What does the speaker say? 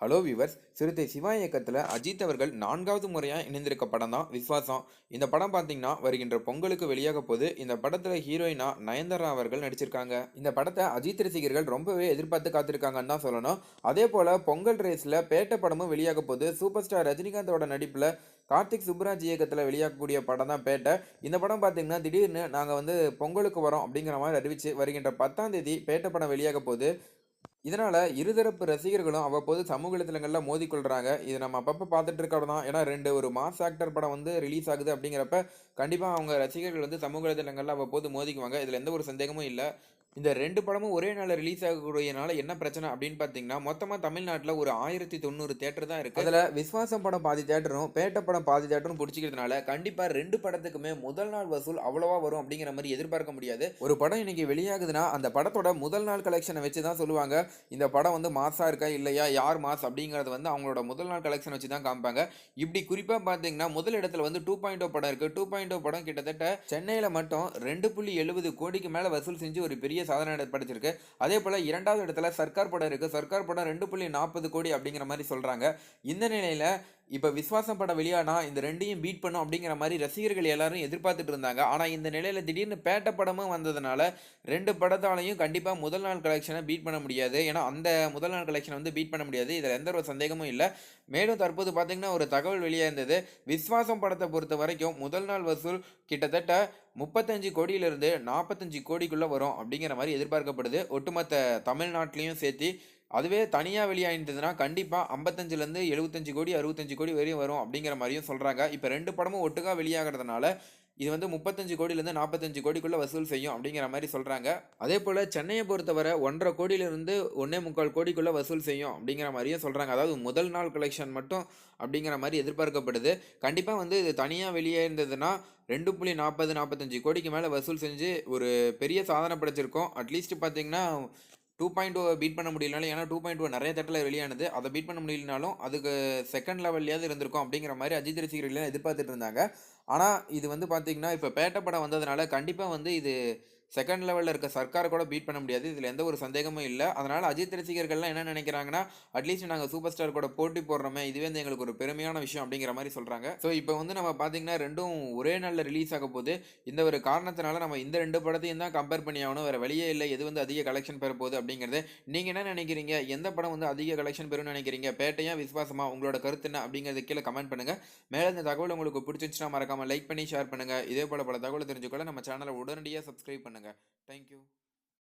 Hello viewers Siruthai Siva இயக்கத்தில் அஜித் அவர்கள் நான்காவது முறையாக இணைந்திருக்க படம் தான் விஸ்வாசம். இந்த படம் பார்த்தீங்கன்னா வருகின்ற பொங்கலுக்கு வெளியாக போது இந்த படத்தில் ஹீரோயினா நயன்தாரா அவர்கள் நடிச்சிருக்காங்க. இந்த படத்தை அஜித் ரசிகர்கள் ரொம்பவே எதிர்பார்த்து காத்திருக்காங்கன்னு தான் சொல்லணும். அதே போல் பொங்கல் ரேஸில் பேட்ட படமும் வெளியாக போது சூப்பர் ஸ்டார் ரஜினிகாந்தோட நடிப்பில் கார்த்திக் சுப்ராஜ் இயக்கத்தில் வெளியாகக்கூடிய படம் தான் பேட்டை. இந்த படம் பார்த்தீங்கன்னா திடீர்னு நாங்கள் வந்து பொங்கலுக்கு வரோம் அப்படிங்கிற மாதிரி அறிவிச்சு வருகின்ற பத்தாம் தேதி பேட்டை படம் வெளியாக போது இதனால் இருதரப்பு ரசிகர்களும் அவ்வப்போது சமூக வலைத்தளங்களில் மோதிக்கொள்கிறாங்க இது நம்ம அப்பப்போ பார்த்துட்டு இருக்கிறது தான் ஏன்னா ரெண்டு ஒரு மாஸ் ஆக்டர் படம் வந்து ரிலீஸ் ஆகுது அப்படிங்கிறப்ப கண்டிப்பாக அவங்க ரசிகர்கள் வந்து சமூக வலைத்தளங்களில் அவ்வப்போது மோதிக்குவாங்க. இதில் எந்த ஒரு சந்தேகமும் இல்லை. இந்த ரெண்டு படமும் ஒரே நாளில் ரிலீஸ் ஆகக்கூடியனால என்ன பிரச்சனை அப்படின்னு பார்த்தீங்கன்னா மொத்தமாக தமிழ்நாட்டில் ஒரு ஆயிரத்தி தொண்ணூறு தேட்டர் தான் இருக்குது அதில் விஸ்வாசம் படம் பாதி தேட்டரும் பேட்ட படம் பாதி தேட்டரும் பிடிச்சிக்கிறதுனால கண்டிப்பாக ரெண்டு படத்துக்குமே முதல் நாள் வசூல் அவ்வளோவா வரும் அப்படிங்கிற மாதிரி எதிர்பார்க்க முடியாது. ஒரு படம் இன்னைக்கு வெளியாகுதுன்னா அந்த படத்தோட முதல் நாள் கலெக்ஷனை வச்சு தான் சொல்லுவாங்க. இந்த படம் வந்து மாஸாக இருக்கா இல்லையா யார் மாஸ் அப்படிங்கிறது வந்து அவங்களோட முதல் நாள் கலெக்ஷன் வச்சு தான் காமிப்பாங்க. இப்படி குறிப்பாக பார்த்தீங்கன்னா முதல் இடத்துல வந்து டூ பாயிண்ட் ஓ படம் இருக்குது டூ பாயிண்ட் oh படம் கிட்டத்தட்ட சென்னையில் மட்டும் ரெண்டு புள்ளி எழுபது கோடிக்கு மேலே வசூல் செஞ்சு ஒரு பெரிய சாதனை படைச்சிருக்கு. அதே போல் இரண்டாவது இடத்துல சர்க்கார் படம் இருக்குது சர்க்கார் படம் ரெண்டு புள்ளி நாற்பது கோடி அப்படிங்கிற மாதிரி சொல்கிறாங்க இந்த நிலையில் இப்போ விஸ்வாசம் படம் வெளியானா இந்த ரெண்டையும் பீட் பண்ணும் அப்படிங்கிற மாதிரி ரசிகர்கள் எல்லாரும் எதிர்பார்த்துட்டு இருந்தாங்க. ஆனால் இந்த நிலையில் திடீர்னு பேட்ட படமும் வந்ததுனால ரெண்டு படத்தாலையும் கண்டிப்பாக முதல் நாள் கலெக்ஷனை பீட் பண்ண முடியாது. ஏன்னா அந்த முதல் நாள் கலெக்ஷனை வந்து பீட் பண்ண முடியாது. இதில் எந்த ஒரு சந்தேகமும் இல்லை. மேலும் தற்போது பார்த்திங்கன்னா ஒரு தகவல் வெளியாக இருந்தது விஸ்வாசம் படத்தை பொறுத்த வரைக்கும் முதல் நாள் வசூல் கிட்டத்தட்ட முப்பத்தஞ்சு கோடியிலிருந்து நாற்பத்தஞ்சு கோடிக்குள்ளே வரும் அப்படிங்கிற மாதிரி எதிர்பார்க்கப்படுது. ஒட்டுமொத்த தமிழ்நாட்டிலையும் சேர்த்து அதுவே தனியாக வெளியாகிட்டதுன்னா கண்டிப்பாக ஐம்பத்தஞ்சிலேருந்து எழுபத்தஞ்சு கோடி அறுபத்தஞ்சு கோடி வரையும் வரும் அப்படிங்கிற மாதிரியும் சொல்கிறாங்க இப்போ ரெண்டு படமும் ஒட்டுக்காக வெளியாகிறதுனால இது வந்து முப்பத்தஞ்சு கோடியிலேருந்து நாற்பத்தஞ்சு கோடிக்குள்ளே வசூல் செய்யும் அப்படிங்கிற மாதிரி சொல்கிறாங்க அதே போல் சென்னையை பொறுத்தவரை ஒன்றரை கோடியிலிருந்து ஒன்றே முக்கால் கோடிக்குள்ளே வசூல் செய்யும் அப்படிங்கிற மாதிரியும் சொல்கிறாங்க அதாவது முதல் நாள் கலெக்ஷன் மட்டும் அப்படிங்கிற மாதிரி எதிர்பார்க்கப்படுது. கண்டிப்பாக வந்து இது தனியாக வெளியே இருந்ததுன்னா ரெண்டு புள்ளி நாற்பது நாற்பத்தஞ்சு கோடிக்கு மேலே வசூல் செஞ்சு ஒரு பெரிய சாதனை படைச்சிருக்கோம். அட்லீஸ்ட் பார்த்திங்கன்னா டூ பாயிண்ட் டூ பீட் பண்ண முடியலனாலும் ஏன்னா டூ பாயிண்ட் டூ நிறைய தட்டில் வெளியானது. அதை பீட் பண்ண முடியலனாலும் அதுக்கு செகண்ட் லெவல்லையாவது இருந்திருக்கும் அப்படிங்கிற மாதிரி அஜித் ரசிகர்கள் எதிர்பார்த்துட்டு இருந்தாங்க. ஆனால் இது வந்து பார்த்தீங்கன்னா இப்போ பேட்ட படம் வந்ததுனால கண்டிப்பாக வந்து இது செகண்ட் லெவலில் இருக்க சர்க்காரை கூட பீட் பண்ண முடியாது. இதில் எந்த ஒரு சந்தேகமும் இல்லை. அதனால் அஜித் ரசிகர்கள்லாம் என்ன நினைக்கிறாங்கன்னா அட்லீஸ்ட் நாங்கள் சூப்பர் ஸ்டார் கூட போட்டி போடுறோமே இதுவே வந்து எங்களுக்கு ஒரு பெருமையான விஷயம் அப்படிங்கிற மாதிரி சொல்கிறாங்க ஸோ இப்போ வந்து நம்ம பார்த்தீங்கன்னா ரெண்டும் ஒரே நாளில் ரிலீஸ் ஆக போது இந்த ஒரு காரணத்தினால நம்ம இந்த ரெண்டு படத்தையும் தான் கம்பேர் பண்ணி ஆகணும். வேறு வழியே இல்லை. எது வந்து அதிக கலெக்ஷன் பெற போகுது அப்படிங்கிறது. நீங்கள் என்ன நினைக்கிறீங்க? எந்த படம் வந்து அதிக கலெக்ஷன் பெறும்னு நினைக்கிறீங்க? பேட்டையா விசுவாசமா? உங்களோட கருத்து என்ன? அப்படிங்கிறது கீழே கமெண்ட் பண்ணுங்கள் மேலே இந்த தகவல் உங்களுக்கு பிடிச்சிச்சுன்னா மறக்காமல் லைக் பண்ணி ஷேர் பண்ணுங்கள் இதே போல் பல தகவல் தெரிஞ்சுக்கொள்ள நம்ம சேனலை உடனடியாக சப்ஸ்கிரைப் பண்ணுங்கள் தேங்க்யூ